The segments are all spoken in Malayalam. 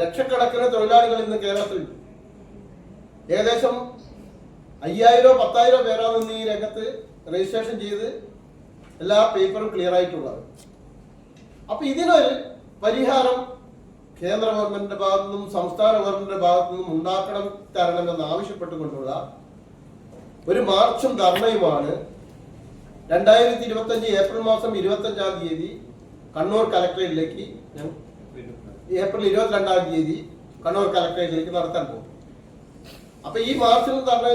ലക്ഷക്കണക്കിന് തൊഴിലാളികൾ ഇന്ന് കേരളത്തിൽ. ഏകദേശം അയ്യായിരോ പത്തായിരോ പേരാണ് ഇന്ന് ഈ രംഗത്ത് രജിസ്ട്രേഷൻ ചെയ്ത് എല്ലാ പേപ്പറും ക്ലിയർ ആയിട്ടുള്ളത്. അപ്പൊ ഇതിനൊരു പരിഹാരം കേന്ദ്ര ഗവൺമെന്റിന്റെ ഭാഗത്തു നിന്നും സംസ്ഥാന ഗവൺമെന്റിന്റെ ഭാഗത്തു നിന്നും ഉണ്ടാക്കണം തരണമെന്ന് ആവശ്യപ്പെട്ടുകൊണ്ടുള്ള ഒരു മാർച്ചും ധർണയുമാണ് രണ്ടായിരത്തി ഇരുപത്തി അഞ്ച് ഏപ്രിൽ മാസം ഇരുപത്തി അഞ്ചാം തീയതി കണ്ണൂർ കലക്ടറേറ്റിലേക്ക് ഞാൻ ഏപ്രിൽ ഇരുപത്തിരണ്ടാം തീയതി കണ്ണൂർ കലക്ടറേറ്റിലേക്ക് നടത്താൻ പോകും. അപ്പൊ ഈ മാർച്ചിൽ തന്നെ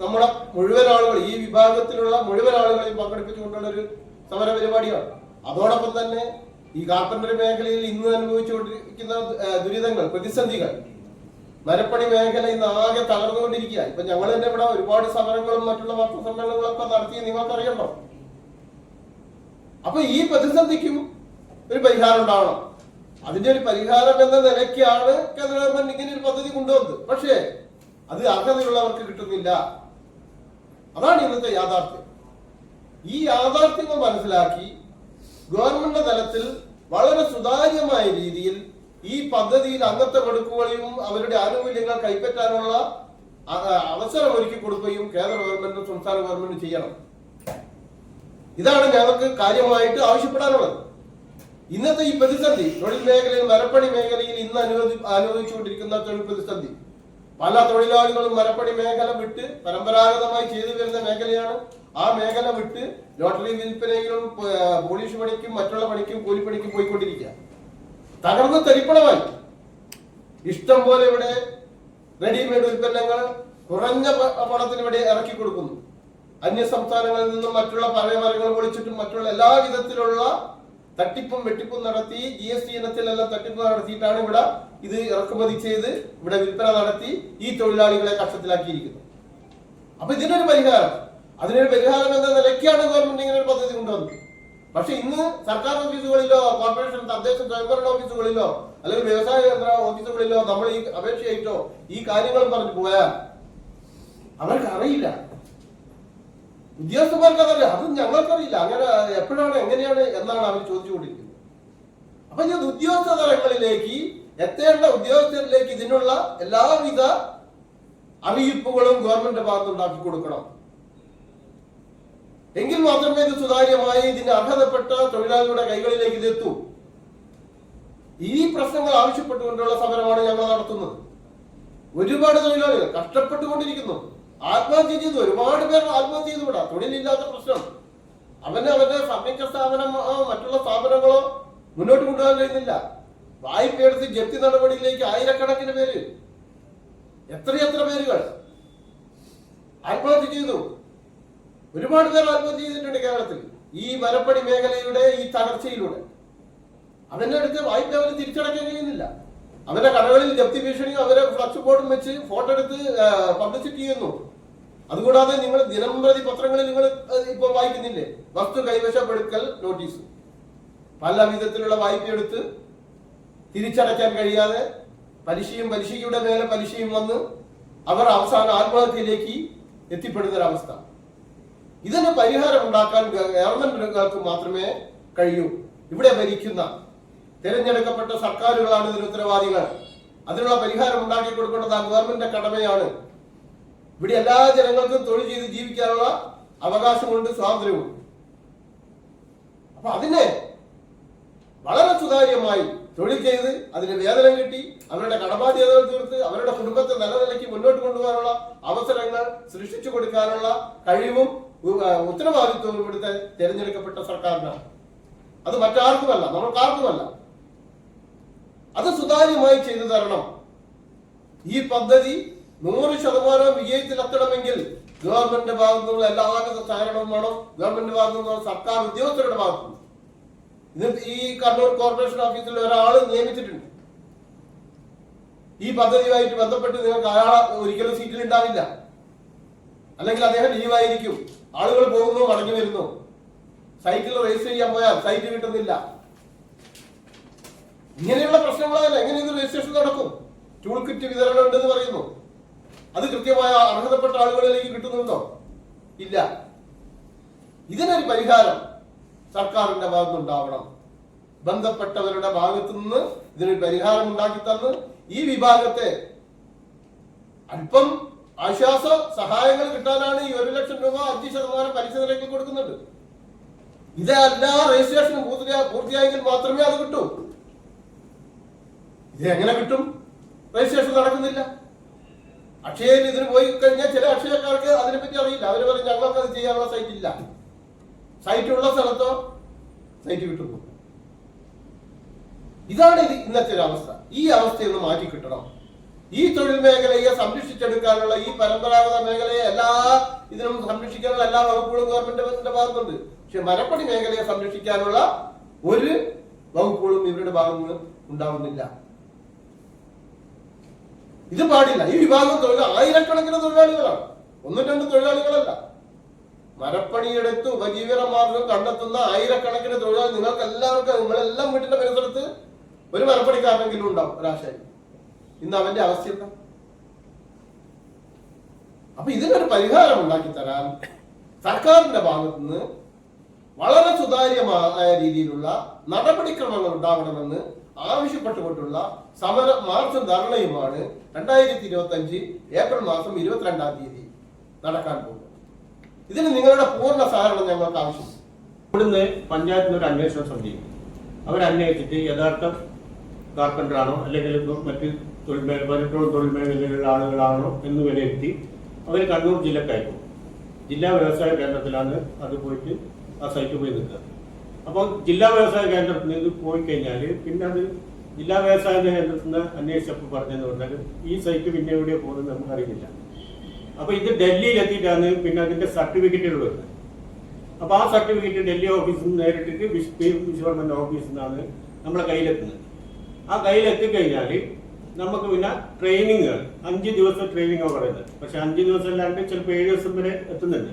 നമ്മുടെ മുഴുവൻ ആളുകൾ ഈ വിഭാഗത്തിലുള്ള മുഴുവൻ ആളുകളെയും പങ്കെടുപ്പിച്ചുകൊണ്ടുള്ള ഒരു സമര പരിപാടിയാണ് അതോടൊപ്പം തന്നെ ഈ കാർപ്പന്റർ മേഖലയിൽ ഇന്ന് അനുഭവിച്ചുകൊണ്ടിരിക്കുന്ന ദുരിതങ്ങൾ പ്രതിസന്ധികൾ മരപ്പണി മേഖല ഇന്ന് ആകെ തകർന്നുകൊണ്ടിരിക്കുക ഇപ്പൊ ഞങ്ങൾ തന്നെ ഇവിടെ ഒരുപാട് സമരങ്ങളും മറ്റുള്ള വാർത്താ സമ്മേളനങ്ങളൊക്കെ നടത്തി നിങ്ങൾക്കറിയണ്ടോ അപ്പൊ ഈ പ്രതിസന്ധിക്കും ഒരു പരിഹാരം ഉണ്ടാവണം. അതിന്റെ ഒരു പരിഹാരം എന്ന നിലയ്ക്കാണ് കേന്ദ്ര ഗവൺമെന്റ് ഇങ്ങനെ ഒരു പദ്ധതി കൊണ്ടുവന്നത്. പക്ഷേ അത് അർഹതയുള്ളവർക്ക് കിട്ടുന്നില്ല. അതാണ് ഇന്നത്തെ യാഥാർത്ഥ്യം. ഈ യാഥാർത്ഥ്യങ്ങൾ മനസ്സിലാക്കി ഗവൺമെന്റ് തലത്തിൽ വളരെ സുതാര്യമായ രീതിയിൽ ഈ പദ്ധതിയിൽ അംഗത്വം എടുക്കുകയും അവരുടെ ആനുകൂല്യങ്ങൾ കൈപ്പറ്റാനുള്ള അവസരം ഒരുക്കി കൊടുക്കുകയും കേന്ദ്ര ഗവൺമെന്റും സംസ്ഥാന ഗവൺമെന്റും ചെയ്യണം. ഇതാണ് ഞങ്ങൾക്ക് കാര്യമായിട്ട് ആവശ്യപ്പെടാനുള്ളത്. ഇന്നത്തെ ഈ പ്രതിസന്ധി തൊഴിൽ മേഖലയിൽ മരപ്പണി മേഖലയിൽ ഇന്ന് അനുവദി അനുഭവിച്ചുകൊണ്ടിരിക്കുന്ന തൊഴിൽ പ്രതിസന്ധി. പല തൊഴിലാളികളും മരപ്പണി മേഖല വിട്ട് പരമ്പരാഗതമായി ചെയ്തു വരുന്ന മേഖലയാണ്. ആ മേഖല വിട്ട് ലോട്ടറി വിൽപ്പനയിലും പോലീസ് പണിക്കും മറ്റുള്ള പണിക്കും കൂലിപ്പണിക്കും പോയിക്കൊണ്ടിരിക്കുക. തകർന്ന് തരിപ്പണമായി. ഇഷ്ടം പോലെ ഇവിടെ റെഡിമെയ്ഡ് ഉൽപ്പന്നങ്ങൾ കുറഞ്ഞ പണത്തിന് ഇവിടെ ഇറക്കി കൊടുക്കുന്നു. അന്യ സംസ്ഥാനങ്ങളിൽ നിന്നും മറ്റുള്ള പഴയ മരങ്ങൾ പൊളിച്ചിട്ടും മറ്റുള്ള എല്ലാ വിധത്തിലുള്ള തട്ടിപ്പും വെട്ടിപ്പും നടത്തി ജി എസ് ടി ഇനത്തിലെല്ലാം തട്ടിപ്പ് നടത്തിയിട്ടാണ് ഇവിടെ ഇത് ഇറക്കുമതി ചെയ്ത് ഇവിടെ വിൽപ്പന നടത്തി ഈ തൊഴിലാളികളെ കഷ്ടത്തിലാക്കിയിരിക്കുന്നത്. അപ്പൊ ഇതിനൊരു പരിഹാരം. അതിനൊരു പരിഹാരം എന്ന നിലയ്ക്കാണ് ഗവൺമെന്റ് ഇങ്ങനെ ഒരു പദ്ധതി കൊണ്ടുവന്നത്. പക്ഷെ ഇന്ന് സർക്കാർ ഓഫീസുകളിലോ കോർപ്പറേഷൻ തദ്ദേശ സ്വയംഭരണ ഓഫീസുകളിലോ അല്ലെങ്കിൽ വ്യവസായ കേന്ദ്ര ഓഫീസുകളിലോ നമ്മൾ ഈ അപേക്ഷയായിട്ടോ ഈ കാര്യങ്ങൾ പറഞ്ഞു പോയാൽ അവർക്ക് അറിയില്ല. ഉദ്യോഗസ്ഥന്മാർക്ക് അതല്ല അത് ഞങ്ങൾക്കറിയില്ല. അങ്ങനെ എപ്പോഴാണ് എങ്ങനെയാണ് എന്നാണ് അവർ ചോദിച്ചുകൊണ്ടിരിക്കുന്നത്. അപ്പൊ ഇത് ഉദ്യോഗസ്ഥ തലങ്ങളിലേക്ക് എത്തേണ്ട ഉദ്യോഗസ്ഥരിലേക്ക് ഇതിനുള്ള എല്ലാവിധ അറിയിപ്പുകളും ഗവൺമെന്റ് ഭാഗത്ത് ഉണ്ടാക്കി കൊടുക്കണം. എങ്കിൽ മാത്രമേ ഇത് സുതാര്യമായി ഇതിന്റെ അർഹതപ്പെട്ട തൊഴിലാളികളുടെ കൈകളിലേക്ക് ഇത് എത്തൂ. ഈ പ്രശ്നങ്ങൾ ആവശ്യപ്പെട്ടുകൊണ്ടുള്ള സമരമാണ് ഞങ്ങൾ നടത്തുന്നത്. ഒരുപാട് തൊഴിലാളികൾ കഷ്ടപ്പെട്ടുകൊണ്ടിരിക്കുന്നു. ആത്മഹത്യ ചെയ്തു. ഒരുപാട് പേർ ആത്മഹത്യ ചെയ്തു വിടാം തൊഴിലില്ലാത്ത പ്രശ്നം. അവന് അവന്റെ സംയുക്ത സ്ഥാപനം ആ, മറ്റുള്ള സ്ഥാപനങ്ങളോ മുന്നോട്ട് കൊണ്ടുപോകാൻ കഴിയുന്നില്ല. വായ്പ എടുത്ത് ജപ്തി നടപടിയിലേക്ക് ആയിരക്കണക്കിന് പേര്. എത്രയെത്ര പേരുകൾ ആത്മഹത്യ ചെയ്തു? ഒരുപാട് പേർ ആത്മഹത്യ ചെയ്തിട്ടുണ്ട് കേരളത്തിൽ. ഈ മരപ്പണി മേഖലയുടെ ഈ തകർച്ചയിലൂടെ. അവന്റെ അടുത്ത് വായ്പ അവന് തിരിച്ചടയ്ക്കാൻ കഴിയുന്നില്ല. അവന്റെ കടകളിൽ ജപ്തി ഭീഷണിയും അവരെ ഫ്ലക്സ് ബോർഡും വെച്ച് ഫോട്ടോ എടുത്ത് പബ്ലിസിറ്റി ചെയ്യുന്നു. അതുകൂടാതെ നിങ്ങൾ ദിനംപ്രതി പത്രങ്ങളിൽ നിങ്ങൾ ഇപ്പോൾ വായിക്കുന്നില്ലേ? വസ്തു കൈവശപ്പെടുക്കൽ നോട്ടീസ്. പല വിധത്തിലുള്ള വായ്പ എടുത്ത് തിരിച്ചടയ്ക്കാൻ കഴിയാതെ പലിശയും പലിശയുടെ മേലെ പലിശയും വന്ന് അവർ അവസാന ആത്മഹത്യയിലേക്ക് എത്തിപ്പെടുന്ന ഒരവസ്ഥ ഇതിന് പരിഹാരം ഉണ്ടാക്കാൻ ഗവൺമെന്റുകൾക്ക് മാത്രമേ കഴിയൂ. ഇവിടെ ഭരിക്കുന്ന തിരഞ്ഞെടുക്കപ്പെട്ട സർക്കാരുകളാണ് ഇതിന് ഉത്തരവാദികൾ. അതിനുള്ള പരിഹാരം ഉണ്ടാക്കി കൊടുക്കേണ്ടത് ആ ഗവൺമെന്റിന്റെ കടമയാണ് ഇവിടെ എല്ലാ ജനങ്ങൾക്കും തൊഴിൽ ചെയ്ത് ജീവിക്കാനുള്ള അവകാശമുണ്ട് സ്വാതന്ത്ര്യമുണ്ട്. അപ്പൊ അതിനെ വളരെ സുതാര്യമായി തൊഴിൽ ചെയ്ത് അതിന് വേതനം കിട്ടി അവരുടെ കടബാധ്യതകൾ തീർത്ത് അവരുടെ കുടുംബത്തെ നല്ല നിലയ്ക്ക് മുന്നോട്ട് കൊണ്ടുപോകാനുള്ള അവസരങ്ങൾ സൃഷ്ടിച്ചു കൊടുക്കാനുള്ള കഴിവും ഉത്തരവാദിത്വവും ഇവിടുത്തെ തിരഞ്ഞെടുക്കപ്പെട്ട സർക്കാരിനാണ്. അത് മറ്റാർക്കുമല്ല നമ്മൾക്കാർക്കുമല്ല. അത് സുതാര്യമായി ചെയ്തു തരണം. ഈ പദ്ധതി നൂറ് ശതമാനം വിജയത്തിലെത്തണമെങ്കിൽ ഗവൺമെന്റിന്റെ ഭാഗത്തു നിന്നുള്ള എല്ലാവിധ സഹകരണവും വേണം. ഗവൺമെന്റ് ഭാഗത്തു നിന്നുള്ള സർക്കാർ ഉദ്യോഗസ്ഥരുടെ ഭാഗത്തു നിന്ന്. ഈ കണ്ണൂർ കോർപ്പറേഷൻ ഓഫീസിൽ ഒരാൾ നിയമിച്ചിട്ടുണ്ട്. ഈ പദ്ധതിയുമായിട്ട് ബന്ധപ്പെട്ട് നിങ്ങൾക്ക് അയാൾ ഒരിക്കലും സീറ്റിൽ ഉണ്ടാവില്ല. അല്ലെങ്കിൽ അദ്ദേഹം ലീവായിരിക്കും. ആളുകൾ പോകുന്നു മടങ്ങി വരുന്നു. സൈക്കിൾ രജിസ്റ്റർ ചെയ്യാൻ പോയാൽ സൈറ്റ് കിട്ടുന്നില്ല. ഇങ്ങനെയുള്ള പ്രശ്നങ്ങളല്ല എങ്ങനെ ഇത് രജിസ്ട്രേഷൻ നടക്കും? ടൂൾ കിറ്റ് വിതരണം ഉണ്ടെന്ന് പറയുന്നു. അത് കൃത്യമായ അർഹതപ്പെട്ട ആളുകളിലേക്ക് കിട്ടുന്നുണ്ടോ? ഇല്ല. ഇതിനൊരു പരിഹാരം സർക്കാരിന്റെ ഭാഗത്തുനിന്നുണ്ടാവണം. ബന്ധപ്പെട്ടവരുടെ ഭാഗത്തു നിന്ന് ഇതിനൊരു പരിഹാരം ഉണ്ടാക്കി തന്ന് ഈ വിഭാഗത്തെ അല്പം ആശ്വാസ സഹായങ്ങൾ കിട്ടാനാണ് ഈ ഒരു ലക്ഷം രൂപ അഞ്ച് ശതമാനം പലിശ നിരക്കിൽ കൊടുക്കുന്നുണ്ട് ഇതല്ല രജിസ്ട്രേഷൻ പൂർത്തിയാ- പൂർത്തിയായെങ്കിൽ മാത്രമേ അത് കിട്ടൂ. ഇത് എങ്ങനെ കിട്ടും? രജിസ്ട്രേഷൻ നടക്കുന്നില്ല. അക്ഷയയിൽ ഇതിന് പോയി കഴിഞ്ഞാൽ ചില അക്ഷയക്കാർക്ക് അതിനെപ്പറ്റി അറിയില്ല. അവർ പറയും ഞങ്ങൾക്ക് അത് ചെയ്യാനുള്ള സൈറ്റ് ഇല്ല. സൈറ്റ് ഉള്ള സ്ഥലത്തോ സൈറ്റ് വിട്ടു ഇതാണ് ഇത് ഇന്നത്തെ അവസ്ഥ. ഈ അവസ്ഥയൊന്ന് മാറ്റി കിട്ടണം. ഈ തൊഴിൽ മേഖലയെ സംരക്ഷിച്ചെടുക്കാനുള്ള ഈ പരമ്പരാഗത മേഖലയെ എല്ലാ ഇതിനും സംരക്ഷിക്കാനുള്ള എല്ലാ വകുപ്പുകളും ഗവൺമെന്റിന്റെ ഭാഗത്തുണ്ട്. പക്ഷെ മരപ്പണി മേഖലയെ സംരക്ഷിക്കാനുള്ള ഒരു വകുപ്പുകളും ഇവരുടെ ഭാഗത്ത് നിന്ന് ഉണ്ടാവുന്നില്ല. ഇത് പാടില്ല. ഈ വിഭാഗം തൊഴിൽ ആയിരക്കണക്കിന് തൊഴിലാളികളാണ്. ഒന്നും രണ്ട് തൊഴിലാളികളല്ല. മരപ്പണിയെടുത്ത് ഉപജീവന മാർഗം കണ്ടെത്തുന്ന ആയിരക്കണക്കിന് തൊഴിലാളി നിങ്ങൾക്ക് എല്ലാവർക്കും നിങ്ങളെല്ലാം വീട്ടിന്റെ പരിസരത്ത് ഒരു മരപ്പണിക്കാരനെങ്കിലും ഉണ്ടാവും ഒരാശയം ഇന്ന് അവന്റെ അവസ്ഥ എന്താ? അപ്പൊ ഇതിനൊരു പരിഹാരം ഉണ്ടാക്കി തരാൻ സർക്കാരിന്റെ ഭാഗത്ത് നിന്ന് വളരെ സുതാര്യമായ രീതിയിലുള്ള നടപടിക്രമങ്ങൾ ഉണ്ടാവണമെന്ന് ആവശ്യപ്പെട്ടുകൊണ്ടുള്ള സമര മാർച്ച് ധർണയുമാണ് രണ്ടായിരത്തി ഇരുപത്തി അഞ്ച് ഏപ്രിൽ മാസം ഇരുപത്തിരണ്ടാം തീയതി നടക്കാൻ പോകുന്നത്. ഇതിന് നിങ്ങളുടെ പൂർണ സഹകരണം ഞങ്ങൾക്ക് ആവശ്യം ഇവിടുന്ന് പഞ്ചായത്തിന് ഒരു അന്വേഷണ സമിതി അവരന്വേഷിച്ചിട്ട് യഥാർത്ഥ കാർപ്പന്ററാണോ അല്ലെങ്കിൽ മറ്റ് തൊഴിൽ പലപ്പോഴും തൊഴിൽ മേഖലയിലുള്ള ആളുകളാണോ എന്ന് വിലയിരുത്തി അവർ കണ്ണൂർ ജില്ലക്കയക്കും ജില്ലാ വ്യവസായ കേന്ദ്രത്തിലാണ് അത് പോയിട്ട് ആ സൈറ്റ് പോയി നിൽക്കുക. അപ്പോൾ ജില്ലാ വ്യവസായ കേന്ദ്രത്തിൽ നിന്ന് പോയി കഴിഞ്ഞാൽ പിന്നെ അത് ജില്ലാ വ്യവസായ കേന്ദ്രത്തിൽ നിന്ന് അന്വേഷിച്ചപ്പോൾ പറഞ്ഞെന്ന് പറഞ്ഞാൽ ഈ സൈറ്റ് പിന്നെ എവിടെയോ പോകുന്നത് നമുക്ക് അറിയില്ല അപ്പോൾ ഇത് ഡൽഹിയിൽ എത്തിയിട്ടാണ് പിന്നെ അതിന്റെ സർട്ടിഫിക്കറ്റുകൾ വരുന്നത്. അപ്പോൾ ആ സർട്ടിഫിക്കറ്റ് ഡൽഹി ഓഫീസിൽ നിന്ന് നേരിട്ടിട്ട് ഗവൺമെന്റ് ഓഫീസിൽ നിന്നാണ് നമ്മുടെ കയ്യിലെത്തുന്നത്. ആ കയ്യിലെത്തിക്കഴിഞ്ഞാൽ നമുക്ക് പിന്നെ ട്രെയിനിങ്ങുകൾ അഞ്ച് ദിവസം ട്രെയിനിങ്ങാണ് പറയുന്നത്. പക്ഷെ അഞ്ച് ദിവസം അല്ലാണ്ട് ചിലപ്പോൾ ഏഴ് ദിവസം വരെ എത്തുന്നുണ്ട്.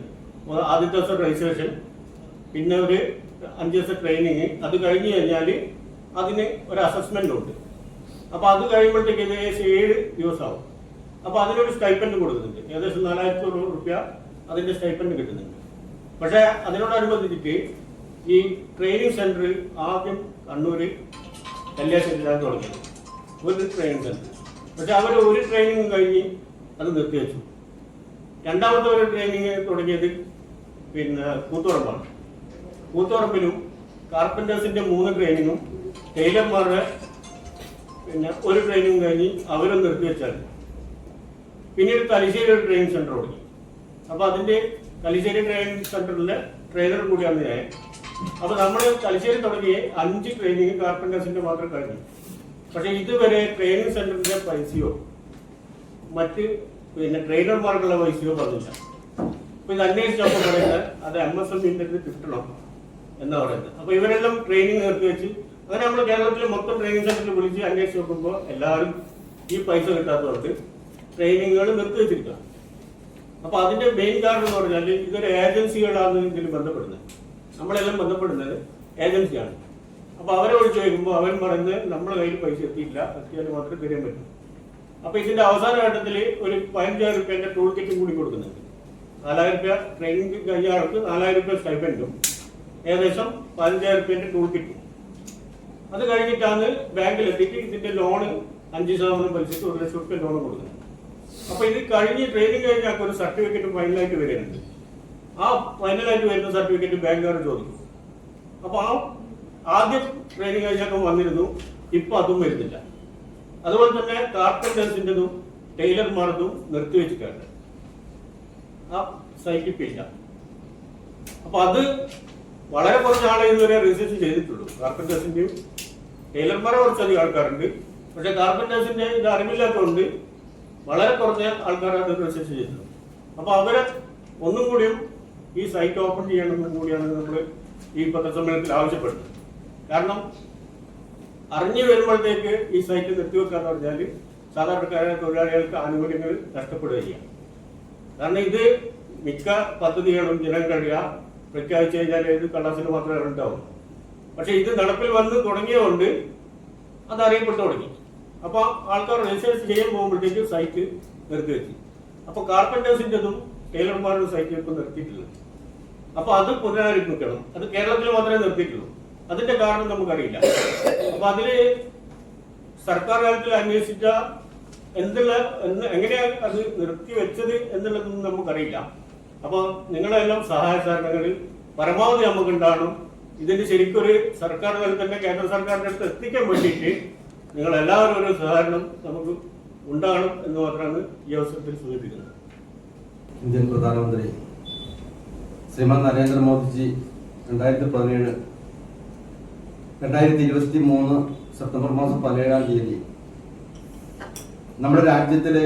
ആദ്യത്തെ ദിവസം രജിസ്ട്രേഷൻ പിന്നെ ഒരു അഞ്ച് ദിവസം ട്രെയിനിങ് അത് കഴിഞ്ഞ് കഴിഞ്ഞാൽ അതിന് ഒരു അസസ്മെന്റ് ഉണ്ട്. അപ്പോൾ അത് കഴിയുമ്പോഴത്തേക്ക് ഏകദേശം ഏഴ് ദിവസമാവും. അപ്പോൾ അതിനൊരു സ്റ്റൈപ്പൻഡ് കൊടുക്കുന്നുണ്ട്. ഏകദേശം നാലായിരത്തി തൊണ്ണൂറ് റുപ്യ അതിന്റെ സ്റ്റൈപ്പൻഡ് കിട്ടുന്നുണ്ട്. പക്ഷേ അതിനോടനുബന്ധിച്ചിട്ട് ഈ ട്രെയിനിങ് സെന്റർ ആദ്യം കണ്ണൂര് കല്യാശ്ശേരിയിലാണ് തുടങ്ങിയത്. ഒരു ട്രെയിനിങ് സെന്റർ പക്ഷെ അവർ ഒരു ട്രെയിനിങ് കഴിഞ്ഞ് അത് നിർത്തിവെച്ചു. രണ്ടാമത്തെ ഒരു ട്രെയിനിങ് തുടങ്ങിയത് പിന്നെ കൂത്തുപറമ്പാണ്. കൂത്തുപറമ്പിലും കാർപ്പന്റേഴ്സിന്റെ മൂന്ന് ട്രെയിനിങ്ങും ടൈലർമാരുടെ പിന്നെ ഒരു ട്രെയിനിങ് കഴിഞ്ഞ് അവരും നിർത്തിവെച്ചാൽ പിന്നീട് തലശ്ശേരി ഒരു ട്രെയിനിങ് സെന്റർ തുടങ്ങി. അപ്പൊ അതിന്റെ തലശ്ശേരി ട്രെയിനിങ് സെന്ററിലെ ട്രെയിനർ കൂടിയാണ് ഞാൻ. അപ്പൊ നമ്മൾ തലശ്ശേരി തുടങ്ങിയ അഞ്ച് ട്രെയിനിങ് കാർപ്പന്റേഴ്സിന്റെ മാത്രം കഴിഞ്ഞു. പക്ഷെ ഇതുവരെ ട്രെയിനിങ് സെന്ററിന്റെ പൈസയോ മറ്റ് പിന്നെ ട്രെയിനർമാർക്കുള്ള പൈസയോ പറഞ്ഞില്ല അപ്പൊ ഇത് അന്വേഷിച്ചപ്പോൾ പറയുന്നത് അത് എം എസ് എം ഇന്റെ കിട്ടണം എന്നാ പറയുന്നത്? അപ്പൊ ഇവരെല്ലാം ട്രെയിനിങ് നിർത്തി വെച്ച് അങ്ങനെ നമ്മൾ കേരളത്തിലെ മൊത്തം ട്രെയിനിങ് സെന്ററിൽ വിളിച്ച് അന്വേഷിച്ച് നോക്കുമ്പോൾ എല്ലാവരും ഈ പൈസ കിട്ടാത്തവർക്ക് ട്രെയിനിങ്ങുകൾ നിർത്തി വെച്ചിരിക്കുക അപ്പൊ അതിന്റെ മെയിൻ കാരണം എന്ന് പറഞ്ഞാൽ ഇതൊരു ഏജൻസികളാണ് ഇതിൽ ബന്ധപ്പെടുന്നത്. നമ്മളെല്ലാം ബന്ധപ്പെടുന്നത് ഏജൻസിയാണ്. അപ്പൊ അവരെ വിളിച്ച് ചോദിക്കുമ്പോൾ അവൻ പറയുന്നത് നമ്മുടെ കയ്യിൽ പൈസ എത്തിയില്ല എത്തിയാൽ മാത്രമേ തരാൻ പറ്റൂ. അപ്പൊ ഇതിന്റെ അവസാന ഘട്ടത്തിൽ ഒരു പതിനഞ്ചായിരം റുപ്യന്റെ ടൂൾ കിറ്റും കൂടി കൊടുക്കുന്നുണ്ട്. നാലായിരം റുപ്യ ട്രെയിനിങ് കഴിഞ്ഞ ആൾക്ക് നാലായിരം റുപ്യ സ്റ്റൈപ്പൻഡും ഏകദേശം പതിനഞ്ചായിരം റുപ്യന്റെ ടൂൾ കിട്ടി. അത് കഴിഞ്ഞിട്ടാണ് ബാങ്കിൽ എത്തിയിട്ട് ഇതിന്റെ ലോണ് അഞ്ച് ശതമാനം പലിശക്ക് ഒരു ലക്ഷം റുപ്യ ലോൺ കൊടുക്കുന്നത്. അപ്പൊ ഇത് കഴിഞ്ഞ് ട്രെയിനിങ് കഴിഞ്ഞാൽ ഒരു സർട്ടിഫിക്കറ്റ് ഫൈനലായിട്ട് വരുന്നുണ്ട് ആ ഫൈനലായിട്ട് വരുന്ന സർട്ടിഫിക്കറ്റ് ബാങ്കുകാർ ചോദിക്കും. അപ്പൊ ആ ആദ്യം ട്രെയിനിങ് കഴിഞ്ഞൊക്കെ വന്നിരുന്നു. ഇപ്പൊ അതും വരുന്നില്ല. അതുപോലെ തന്നെ കാർപ്പന്റേഴ്സിന്റെതും ടൈലർമാർക്കും നിർത്തിവെച്ചിട്ടുണ്ട്. ആ സൈറ്റിപ്പില്ല അപ്പൊ അത് വളരെ കുറച്ച് ആളെ ഇതുവരെ റിസർച്ച് ചെയ്തിട്ടുള്ളൂ. കാർപ്പന്റേഴ്സിന്റെയും ടൈലർമാരെ കുറച്ചധികം ആൾക്കാരുണ്ട്. പക്ഷെ കാർപ്പന്റേഴ്സിന്റെ ഇത് അറിവില്ലാത്തതുകൊണ്ട് വളരെ കുറച്ച് ആൾക്കാരാണ് അത് റിസർച്ച് ചെയ്തിട്ടുണ്ട് അപ്പൊ അവരെ ഒന്നും കൂടിയും ഈ സൈറ്റ് ഓപ്പൺ ചെയ്യണമെന്നും കൂടിയാണ് നമ്മൾ ഈ പത്രസമ്മേളനത്തിൽ ആവശ്യപ്പെടുന്നത്. കാരണം അറിഞ്ഞു വരുമ്പോഴത്തേക്ക് ഈ സൈറ്റ് നിർത്തിവെക്കാന്ന് പറഞ്ഞാൽ സാധാരണക്കാരായ തൊഴിലാളികൾക്ക് ആനുകൂല്യങ്ങൾ നഷ്ടപ്പെടുകയാണ്. കാരണം ഇത് മിക്ക പദ്ധതികളും ജനം കഴിയുക പ്രഖ്യാപിച്ചു കഴിഞ്ഞാൽ ഇത് കള്ളാസിന് മാത്രമേ ഉണ്ടാവും പക്ഷെ ഇത് നടപ്പിൽ വന്ന് തുടങ്ങിയതുകൊണ്ട് അത് അറിയപ്പെട്ടു തുടങ്ങി. അപ്പൊ ആൾക്കാർ രജിസ്ട്രേഷൻ ചെയ്യാൻ പോകുമ്പോഴത്തേക്കും സൈറ്റ് നിർത്തി വെച്ചു. അപ്പൊ കാർപ്പന്റേഴ്സിന്റെതും ടൈലർമാരുടെ സൈറ്റ് ഇപ്പം നിർത്തിയിട്ടില്ല. അപ്പൊ അത് പുനരാരംഭിക്കണം. അത് കേരളത്തിൽ മാത്രമേ നിർത്തിയിട്ടുള്ളൂ. അതിന്റെ കാരണം നമുക്കറിയില്ല. അപ്പൊ അതിൽ സർക്കാർ കാലത്തിൽ അന്വേഷിച്ച എന്തുള്ള എങ്ങനെയാണ് എങ്ങനെയാ അത് നിർത്തി വെച്ചത് എന്നുള്ളതൊന്നും നമുക്കറിയില്ല. അപ്പൊ നിങ്ങളെല്ലാം സഹായ സഹകരണങ്ങളിൽ പരമാവധി നമുക്ക് ഉണ്ടാകണം. ഇതിന്റെ ശരിക്കൊരു സർക്കാർ തന്നെ കേന്ദ്ര സർക്കാരിന്റെ അടുത്ത് എത്തിക്കാൻ വേണ്ടിയിട്ട് നിങ്ങൾ എല്ലാവരും ഒരു സഹകരണം നമുക്ക് ഉണ്ടാകണം എന്ന് മാത്രമാണ് ഈ അവസരത്തിൽ സൂചിപ്പിക്കുന്നത്. ഇന്ത്യൻ പ്രധാനമന്ത്രി ശ്രീമാൻ നരേന്ദ്രമോദിജി രണ്ടായിരത്തി പതിനേഴ് രണ്ടായിരത്തി ഇരുപത്തി മൂന്ന് സെപ്റ്റംബർ മാസം പതിനേഴാം തീയതി നമ്മുടെ രാജ്യത്തിലെ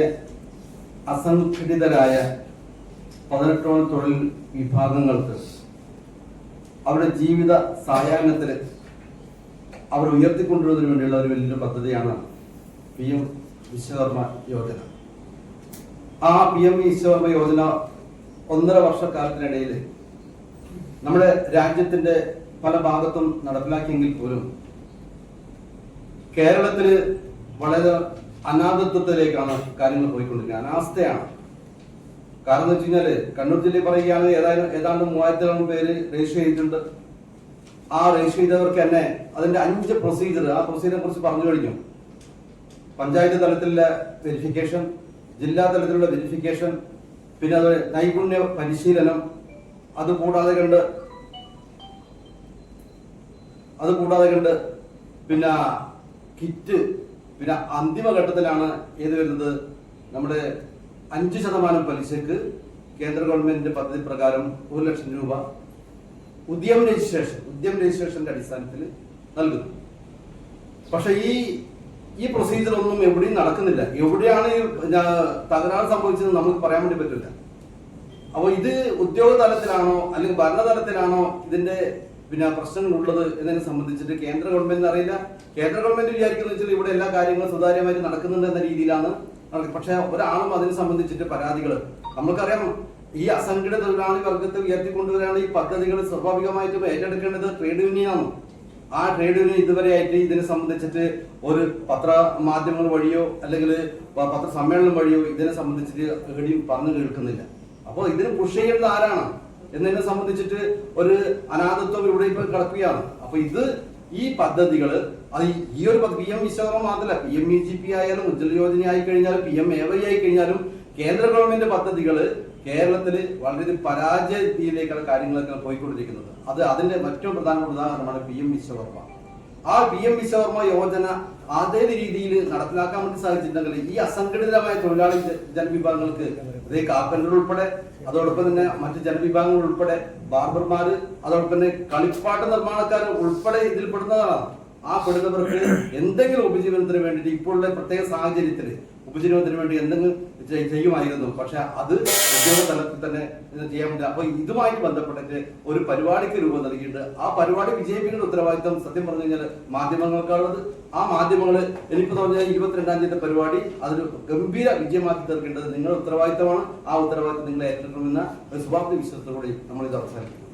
അസംഘടിതരായ പതിനെട്ടോളം തൊഴിൽ വിഭാഗങ്ങൾക്ക് അവരുടെ ജീവിത സായാഹ്നത്തിൽ അവർ ഉയർത്തിക്കൊണ്ടുവരുന്നതിന് വേണ്ടിയുള്ള ഒരു വലിയൊരു പദ്ധതിയാണ് പി എം വിശ്വകർമ്മ യോജന. ആ പി എം വിശ്വകർമ്മ യോജന ഒന്നര വർഷക്കാലത്തിനിടയിൽ നമ്മുടെ രാജ്യത്തിന്റെ പല ഭാഗത്തും നടപ്പിലാക്കിയെങ്കിൽ പോലും കേരളത്തിൽ വളരെ അനാഥത്വത്തിലേക്കാണ് കാര്യങ്ങൾ പോയിക്കൊണ്ടിരിക്കുന്നത്. അനാസ്ഥയാണ്. കാരണം എന്ന് വെച്ച് കഴിഞ്ഞാൽ കണ്ണൂർ ജില്ലയിൽ പറയുകയാണ് ഏതായാലും ഏതാണ്ട് മൂവായിരത്തി രണ്ട് പേര് രജിസ്റ്റർ ചെയ്തിട്ടുണ്ട്. ആ രജിസ്റ്റർ ചെയ്തവർക്ക് തന്നെ അതിന്റെ അഞ്ച് പ്രൊസീജിയർ ആ പ്രൊസീജിയറെ കുറിച്ച് പറഞ്ഞു കഴിഞ്ഞു. പഞ്ചായത്ത് തലത്തിലുള്ള വെരിഫിക്കേഷൻ ജില്ലാ തലത്തിലുള്ള വെരിഫിക്കേഷൻ പിന്നെ അത് നൈപുണ്യ പരിശീലനം അത് കൂടാതെ കണ്ട് അത് കൂടാതെ കണ്ട് പിന്നെ കിറ്റ് പിന്നെ അന്തിമ ഘട്ടത്തിലാണ് ഏത് വരുന്നത്? നമ്മുടെ അഞ്ച് ശതമാനം പലിശക്ക് കേന്ദ്ര ഗവൺമെന്റിന്റെ പദ്ധതി പ്രകാരം ഒരു ലക്ഷം രൂപ ഉദ്യം രജിസ്ട്രേഷൻ ഉദ്യം രജിസ്ട്രേഷന്റെ അടിസ്ഥാനത്തിൽ നൽകുന്നു. പക്ഷെ ഈ ഈ പ്രൊസീജിയർ ഒന്നും എവിടെയും നടക്കുന്നില്ല. എവിടെയാണ് ഈ തകരാറ് സംഭവിച്ചത് നമുക്ക് പറയാൻ വേണ്ടി പറ്റില്ല. അപ്പോൾ ഇത് ഉദ്യോഗ തലത്തിലാണോ അല്ലെങ്കിൽ ഭരണതലത്തിലാണോ ഇതിന്റെ പിന്നെ പ്രശ്നങ്ങൾ ഉള്ളത് എന്നതിനെ സംബന്ധിച്ചിട്ട് കേന്ദ്ര ഗവൺമെന്റിന് അറിയില്ല. കേന്ദ്ര ഗവൺമെന്റ് വിചാരിക്കുന്ന വെച്ചാൽ ഇവിടെ എല്ലാ കാര്യങ്ങളും സുതാര്യമായിട്ട് നടക്കുന്നുണ്ട് എന്ന രീതിയിലാണ്. പക്ഷെ ഒരാളും അതിനെ സംബന്ധിച്ചിട്ട് പരാതികൾ. നമുക്കറിയാം ഈ അസംഘടിത തൊഴിലാളി വർഗത്തെ ഉയർത്തിക്കൊണ്ടുവരാണ് ഈ പദ്ധതികൾ സ്വാഭാവികമായിട്ടും ഏറ്റെടുക്കേണ്ടത് ട്രേഡ് യൂണിയനാണ് ആ ട്രേഡ് യൂണിയൻ ഇതുവരെ ആയിട്ട് ഇതിനെ സംബന്ധിച്ചിട്ട് ഒരു പത്ര മാധ്യമങ്ങൾ വഴിയോ അല്ലെങ്കിൽ പത്രസമ്മേളനം വഴിയോ ഇതിനെ സംബന്ധിച്ചിട്ട് എവിടെയും പറഞ്ഞു കേൾക്കുന്നില്ല. അപ്പോൾ ഇതിന് പുഷ് ചെയ്യേണ്ടത് ആരാണ്? എന്നതിനെ സംബന്ധിച്ചിട്ട് ഒരു അനാഥത്വം ഇവിടെ ഇപ്പൊ കിടക്കുകയാണ്. അപ്പൊ ഇത് ഈ പദ്ധതികൾ അത് ഈ- ഒരു പി എം വിശ്വകർമ്മ മാത്രമല്ല P M E G P ആയാലും ഉജ്ജ്വല യോജന ആയി കഴിഞ്ഞാലും പി എം എ വൈ ആയി കഴിഞ്ഞാലും കേന്ദ്ര ഗവൺമെന്റ് പദ്ധതികൾ കേരളത്തിൽ വളരെ പരാജയത്തിലേക്കുള്ള കാര്യങ്ങളൊക്കെ പോയിക്കൊണ്ടിരിക്കുന്നത്. അത് അതിന്റെ മറ്റൊരു പ്രധാനപ്പെട്ട ഉദാഹരണമാണ് പി എം വിശ്വകർമ്മ. ആ പി എം വിശ്വകർമ്മ യോജന അതേ രീതിയിൽ നടപ്പിലാക്കാൻ വേണ്ടി സാധിച്ചിട്ടുണ്ടെങ്കിൽ ഈ അസംഘടിതമായ തൊഴിലാളി ജനവിഭാഗങ്ങൾക്ക് അതേ കാർപ്പന്റർ ഉൾപ്പെടെ അതോടൊപ്പം തന്നെ മറ്റ് ജനവിഭാഗങ്ങൾ ഉൾപ്പെടെ ബാർബർമാര് അതോടൊപ്പം തന്നെ കളിപ്പാട്ട നിർമ്മാണക്കാർ ഉൾപ്പെടെ ഇതിൽ പെടുന്നതാണ് ആ പെടുന്നവർക്ക് എന്തെങ്കിലും ഉപജീവനത്തിന് വേണ്ടിയിട്ട് ഇപ്പോഴുള്ള പ്രത്യേക സാഹചര്യത്തിൽ ഉപജീവനത്തിന് വേണ്ടി എന്തെങ്കിലും ചെയ്യുമായിരുന്നു. പക്ഷെ അത് ഉദ്യോഗ തലത്തിൽ തന്നെ ചെയ്യാൻ പറ്റില്ല. അപ്പൊ ഇതുമായി ബന്ധപ്പെട്ടിട്ട് ഒരു പരിപാടിക്ക് രൂപം നൽകിയിട്ട് ആ പരിപാടി വിജയിപ്പിക്കേണ്ട ഉത്തരവാദിത്തം സത്യം പറഞ്ഞു കഴിഞ്ഞാൽ മാധ്യമങ്ങൾക്കുള്ളത് ആ മാധ്യമങ്ങൾ എനിക്ക് തോന്നിയ ഇരുപത്തിരണ്ടാം തീയതി പരിപാടി അതിന് ഗംഭീര വിജയമാക്കി തീർക്കേണ്ടത് നിങ്ങളുടെ ഉത്തരവാദിത്തമാണ് ആ ഉത്തരവാദിത്തം നിങ്ങൾ ഏറ്റെടുക്കണമെന്ന ഒരു ശുഭാപ്തി വിശ്വസത്തോടെ നമ്മൾ ഇത് അവസാനിക്കും